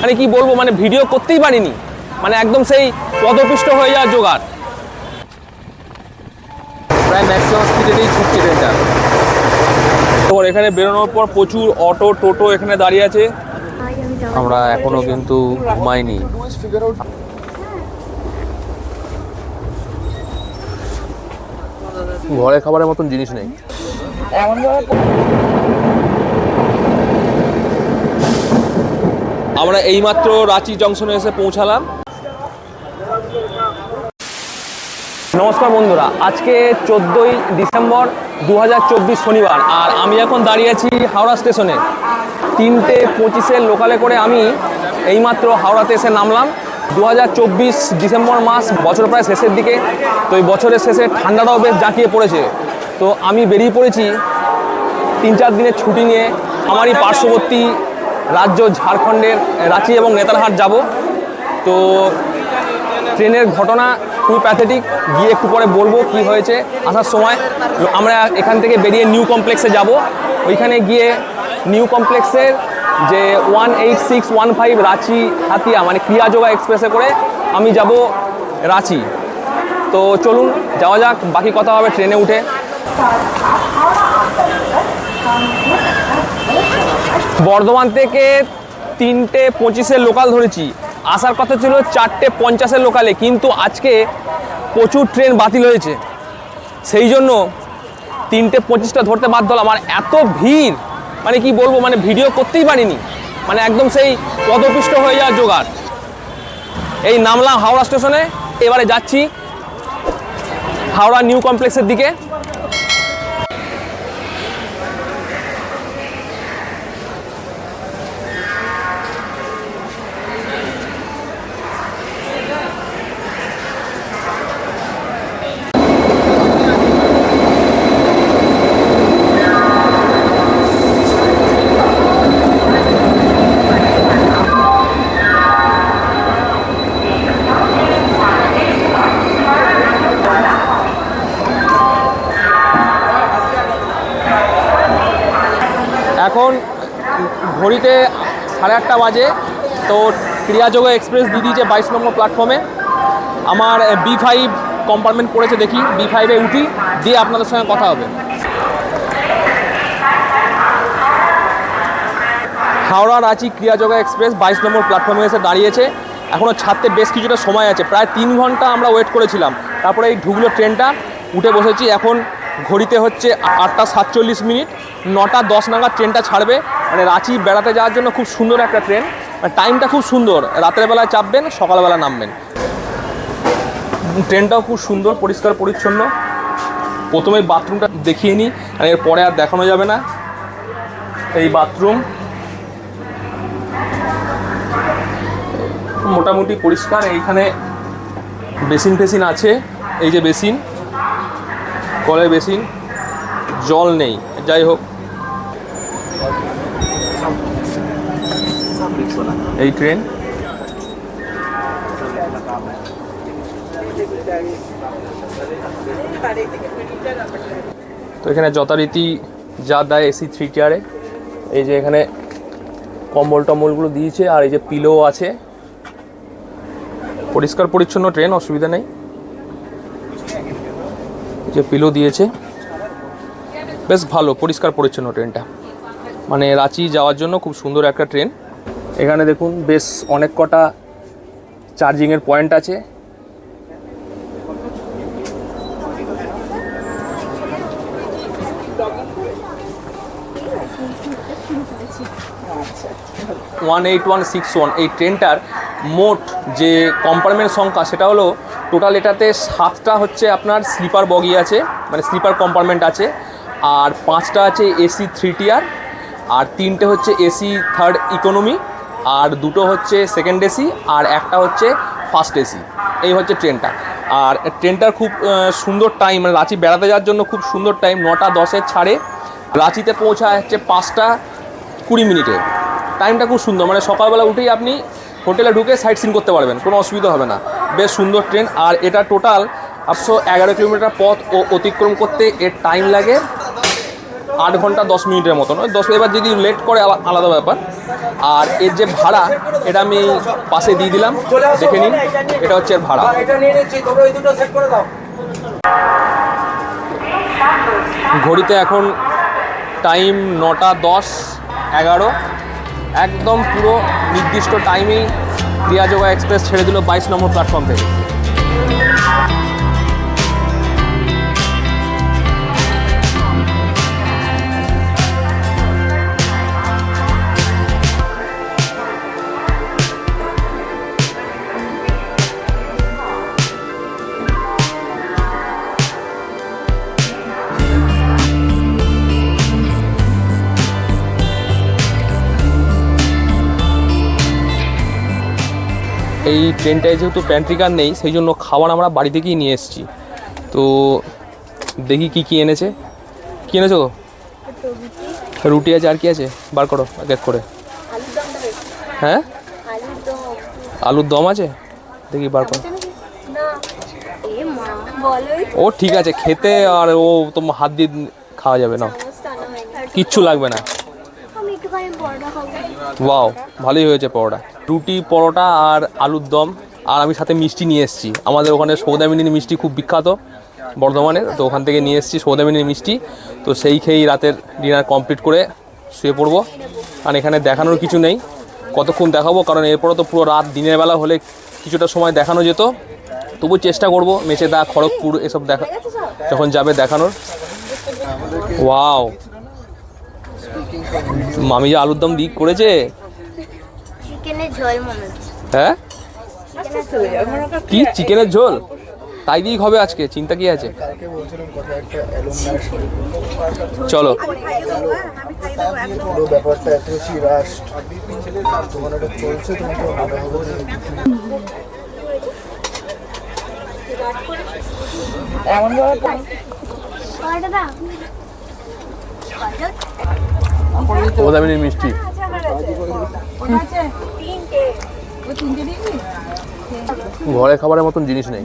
মানে কি বলব মানে ভিডিও করতেই পারিনি। মানে একদম সেই পদপিষ্ট হয়ে যাওয়ার জোগাড়। প্রায় ম্যাক্সিমাম স্পিডেতেই ছুটছে ট্রেনটা তো এখানে বেরোনোর পর প্রচুর অটো টোটো এখানে দাঁড়িয়ে আছে। আমরা এখনও কিন্তু ঘুমাইনি। ঘরে খাবারের মতন জিনিস নেই। আমরা এইমাত্র রাঁচি জংশনে এসে পৌঁছালাম। নমস্কার বন্ধুরা আজকে চোদ্দোই ডিসেম্বর দু হাজার চব্বিশ শনিবার আর আমি এখন দাঁড়িয়ে আছি হাওড়া স্টেশনে। তিনটে পঁচিশের লোকালে করে আমি এইমাত্র হাওড়াতে এসে নামলাম। দু হাজার চব্বিশ ডিসেম্বর মাস বছর প্রায় শেষের দিকে। তো এই বছরের শেষে ঠান্ডাটাও বেশ জাঁকিয়ে পড়েছে। তো আমি বেরিয়ে পড়েছি তিন চার দিনের ছুটি নিয়ে আমারই পার্শ্ববর্তী রাজ্য ঝাড়খণ্ডের রাঁচি এবং নেতারহাট যাব। তো ট্রেনের ঘটনা খুবই প্যাথেটিক গিয়ে একটু পরে বলব কি হয়েছে। আসার সময় আমরা এখান থেকে বেরিয়ে নিউ কমপ্লেক্সে যাব। ওইখানে গিয়ে নিউ কমপ্লেক্সের যে one eight six one five Ranchi Hatia মানে ক্রিয়াযোগা এক্সপ্রেসে করে আমি যাব রাঁচি। তো চলুন, যাওয়া যাক, বাকি কথা হবে ট্রেনে উঠে। বর্ধমান থেকে তিনটে পঁচিশের লোকাল ধরেছি। আসার কথা ছিল চারটে পঞ্চাশের লোকালে কিন্তু আজকে প্রচুর ট্রেন বাতিল হয়েছে। সেই জন্য তিনটে পঁচিশটা ধরতে বাধ্য হলাম। আর এত ভিড়! মানে কি বলব মানে ভিডিও করতেই পারিনি। মানে একদম সেই পদপিষ্ট হয়ে যাওয়ার জোগাড়। এই নামলাম হাওড়া স্টেশনে, এবারে যাচ্ছি হাওড়া নিউ কমপ্লেক্সের দিকে। ঘড়িতে সাড়ে আটটা বাজে। তো ক্রিয়াযোগ এক্সপ্রেস দিয়ে দিয়েছে বাইশ নম্বর প্ল্যাটফর্মে, আমার বি ফাইভ কম্পার্টমেন্ট পড়েছে দেখি। বি ফাইভে উঠি, দিয়ে আপনাদের সঙ্গে কথা হবে। হাওড়া রাঁচি ক্রিয়াযোগা এক্সপ্রেস বাইশ নম্বর প্ল্যাটফর্মে এসে দাঁড়িয়েছে। এখনও ছাড়তে বেশ কিছুটা সময় আছে, প্রায় তিন ঘণ্টা আমরা ওয়েট করেছিলাম। তারপরে এই ঢুকলো ট্রেনটা, উঠে বসেছি। এখন ঘড়িতে হচ্ছে আটটা সাতচল্লিশ মিনিট, নটা দশ নাগাদ ট্রেনটা ছাড়বে। মানে রাঁচি বেড়াতে যাওয়ার জন্য খুব সুন্দর একটা ট্রেন। টাইমটা খুব সুন্দর। রাতের বেলায় চাপবেন, সকালবেলা নামবেন। ট্রেনটাও খুব সুন্দর, পরিষ্কার, পরিচ্ছন্ন। প্রথমে বাথরুমটা দেখিয়ে নিই, আর এরপরে আর দেখানো যাবে না। এই বাথরুম। মোটামুটি পরিষ্কার। এইখানে বেসিন ফেসিন আছে। এই যে বেসিন, কলের বেসিন। জল নেই। যাই হোক। এই ট্রেন তো এখানে যথারীতি যা দেয় এসি থ্রি টিয়ারে এই যে এখানে কম্বল টম্বলগুলো দিয়েছে, আর এই যে পিলো আছে। পরিষ্কার পরিচ্ছন্ন ট্রেন অসুবিধা নেই। যে পিলো দিয়েছে। বেশ ভালো, পরিষ্কার পরিচ্ছন্ন ট্রেনটা মানে রাঁচি যাওয়ার জন্য খুব সুন্দর একটা ট্রেন এখানে দেখুন বেশ অনেক কটা চার্জিংয়ের পয়েন্ট আছে। One eight one six one এই ট্রেনটার মোট যে কম্পার্টমেন্ট সংখ্যা সেটা হলো টোটাল এটাতে সাতটা হচ্ছে আপনার স্লিপার বগি আছে মানে স্লিপার কম্পার্টমেন্ট আছে, আর পাঁচটা আছে এসি থ্রি টিয়ার আর তিনটে হচ্ছে এসি থার্ড ইকোনমি আর দুটো হচ্ছে সেকেন্ড এসি আর একটা হচ্ছে ফার্স্ট এসি এই হচ্ছে ট্রেনটা আর ট্রেনটার খুব সুন্দর টাইম মানে রাঁচি বেড়াতে যাওয়ার জন্য খুব সুন্দর টাইম নটা দশের ছাড়ে। রাঁচিতে পৌঁছায় হচ্ছে পাঁচটা কুড়ি মিনিটে। টাইমটা খুব সুন্দর মানে সকালবেলা উঠেই আপনি হোটেলে ঢুকে সাইট সিন করতে পারবেন, কোনো অসুবিধা হবে না। বেশ সুন্দর ট্রেন আর এটা টোটাল আটশো এগারো কিলোমিটার পথ ও অতিক্রম করতে এর টাইম লাগে আট ঘণ্টা দশ মিনিটের মতন। দশ, এবার যদি লেট করে, আলাদা ব্যাপার। আর এর যে ভাড়া, এটা আমি পাশে দিয়ে দিলাম। দেখে নিন, এটা হচ্ছে এর ভাড়া। ঘড়িতে এখন টাইম নটা দশ এগারো। একদম পুরো নির্দিষ্ট টাইমেই দিয়াজোগা এক্সপ্রেস ছেড়ে দিল বাইশ নম্বর প্ল্যাটফর্ম থেকে। এই ট্রেনটায় যেহেতু প্যান্ট্রিকার নেই, সেই জন্য খাবার আমরা বাড়ি থেকেই নিয়ে এসেছি। তো দেখি কি কি এনেছে। কি এনেছো? রুটি আছে, আর কি আছে? বার করো, এক এক করে। হ্যাঁ? আলুর দম আছে? দেখি বার করো। ও ঠিক আছে, খেতে আর ও তোমার হাত দিয়ে খাওয়া যাবে না। কিচ্ছু লাগবে না আমি একটুখানি পরোটা খাব ওয়াও ভালোই হয়েছে পরোটা। রুটি, পরোটা আর আলুর দম। আর আমি সাথে মিষ্টি নিয়ে এসেছি। আমাদের ওখানে সৌদামিনীর মিষ্টি খুব বিখ্যাত বর্ধমানে। তো ওখান থেকে নিয়ে এসেছি সৌদামিনীর মিষ্টি। তো সেই খেয়েই রাতের ডিনার কমপ্লিট করে শুয়ে পড়ব। আর এখানে দেখানোর কিছু নেই। কতক্ষণ দেখাবো? কারণ এরপরে তো পুরো রাত, দিনের বেলা হলে কিছুটা সময় দেখানো যেত। তবু চেষ্টা করব মেচেদা, খড়গপুর এসব দেখা যখন যাবে দেখানোর। ওয়াও মামি যে আলুর দম দিক করেছে? চিকেনের ঝোল মনে হচ্ছে। হ্যাঁ? কি? চিকেনের ঝোল? তাই দিয়েই হবে আজকে চিন্তা কি আছে? চলো। পুরো ওদামিনীর মিষ্টি। ঘরে খাবারের মতন জিনিস নেই।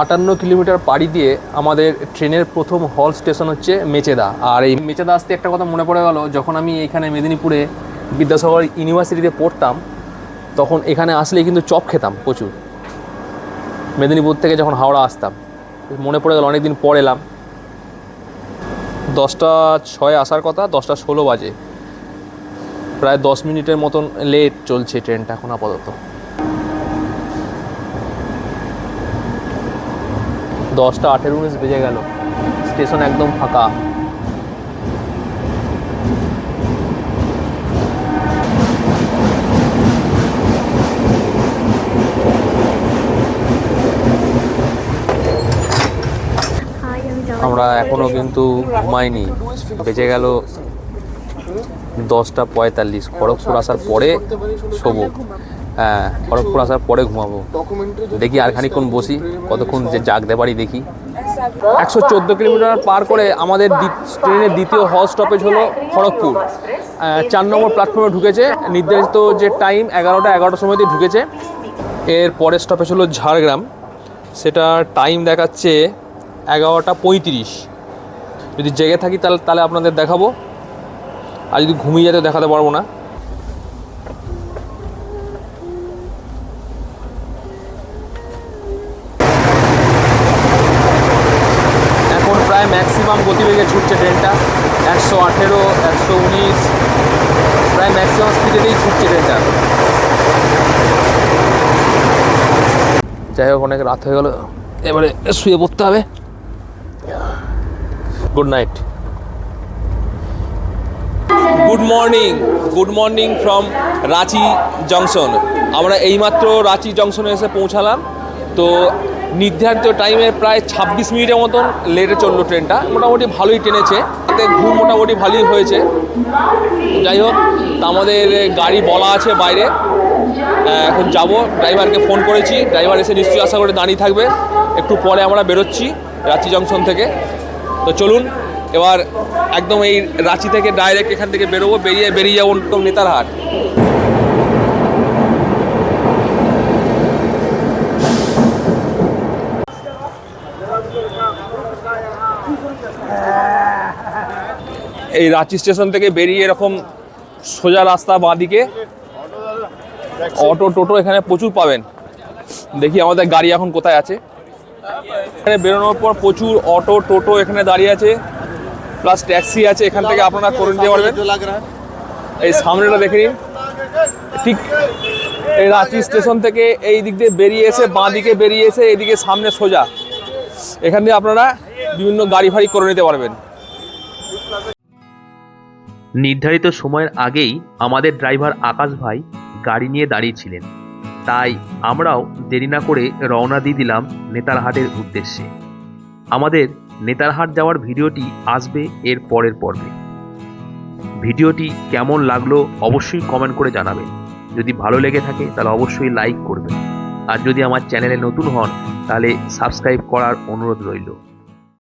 আটান্ন কিলোমিটার পাড়ি দিয়ে আমাদের ট্রেনের প্রথম হল স্টেশন হচ্ছে মেচেদা। আর এই মেচেদা আসতে একটা কথা মনে পড়ে গেল, যখন আমি এখানে মেদিনীপুরে বিদ্যাসাগর ইউনিভার্সিটিতে পড়তাম, তখন এখানে আসলেই কিন্তু চপ খেতাম প্রচুর। মেদিনীপুর থেকে যখন হাওড়া আসতাম মনে পড়ে গেল, অনেকদিন পর এলাম। দশটা ছয় আসার কথা, দশটা ষোলো বাজে। প্রায় দশ মিনিটের মতন লেট চলছে ট্রেনটা এখন আপাতত। দশটা আঠেরো উনিশ বেজে গেল। স্টেশন একদম ফাঁকা। আমরা এখনও কিন্তু ঘুমাইনি। বেজে গেল দশটা পঁয়তাল্লিশ। খড়গপুর আসার পরে শোবো। হ্যাঁ খড়গপুর আসার পরে ঘুমাবো। দেখি আর খানিক্ষণ বসি, কতক্ষণ যে জাগতে পারি দেখি। একশো চোদ্দ কিলোমিটার পার করে আমাদের ট্রেনের দ্বিতীয় হল স্টপেজ হলো খড়গপুর। চার নম্বর প্ল্যাটফর্মে ঢুকেছে। নির্ধারিত যে টাইম এগারোটা, এগারোটার সময়তে ঢুকেছে। এর পরের স্টপেজ হলো ঝাড়গ্রাম। সেটা টাইম দেখাচ্ছে এগারোটা পঁয়ত্রিশ। যদি জেগে থাকি তাহলে তাহলে আপনাদের দেখাবো। আর যদি ঘুমিয়ে যেতে দেখাতে পারব না। এখন প্রায় ম্যাক্সিমাম গতিবেগে ছুটছে ট্রেনটা। একশো আঠেরো, একশো উনিশ। প্রায় ম্যাক্সিমাম স্পিডেতেই ছুটছে ট্রেনটা। যাই হোক, অনেক রাত হয়ে গেল। এবারে শুয়ে পড়তে হবে। Good night good morning good morning from Ranchi junction আমরা এইমাত্র রাঁচি জংশনে এসে পৌঁছালাম। তো নির্ধারিত টাইমে প্রায় ছাব্বিশ মিনিটের মতন লেটে চলল ট্রেনটা মোটামুটি ভালোই টেনেছে তাতে ঘুম মোটামুটি ভালোই হয়েছে। যাই হোক আমাদের গাড়ি বলা আছে বাইরে। এখন যাব। ড্রাইভারকে ফোন করেছি। ড্রাইভার এসে নিশ্চয়ই আশা করে দাঁড়িয়ে থাকবে। একটু পরে আমরা বেরোচ্ছি রাঁচি জংশন থেকে। তো চলুন, এবার একদম এই রাঁচি থেকে ডাইরেক্ট এখান থেকে বেরোবো, বেরিয়ে বেরিয়ে যাব একদম নেতারহাট এই রাঁচি স্টেশন থেকে বেরিয়ে এরকম সোজা রাস্তা বাঁদিকে অটো টোটো এখানে প্রচুর পাবেন। দেখি আমাদের গাড়ি এখন কোথায় আছে। এখানে বেরোনোর পর প্রচুর অটো, টোটো এখানে দাঁড়িয়ে আছে। প্লাস ট্যাক্সি আছে, এখান থেকে আপনারা করে নিতে পারবেন। এই সামনেটা দেখে নিন। ঠিক এই রাঁচি স্টেশন থেকে এই দিক দিয়ে বেরিয়ে এসে, বাঁ দিকে বেরিয়ে এসে, এদিকে সামনে সোজা। এখান দিয়ে আপনারা বিভিন্ন গাড়ি ফাড়ি করে নিতে পারবেন। নির্ধারিত সময়ের আগেই আমাদের ড্রাইভার আকাশ ভাই গাড়ি নিয়ে দাঁড়িয়েছিলেন তাই আমরাও দেরি না করে রওনা দিয়ে দিলাম নেতারহাটের উদ্দেশ্যে। আমাদের নেতারহাট যাওয়ার ভিডিওটি আসবে এর পরের পর্বে। ভিডিওটি কেমন লাগল অবশ্যই কমেন্ট করে জানাবেন। যদি ভালো লেগে থাকে তাহলে অবশ্যই লাইক করবেন। আর যদি আমার চ্যানেলে নতুন হন তাহলে সাবস্ক্রাইব করার অনুরোধ রইল।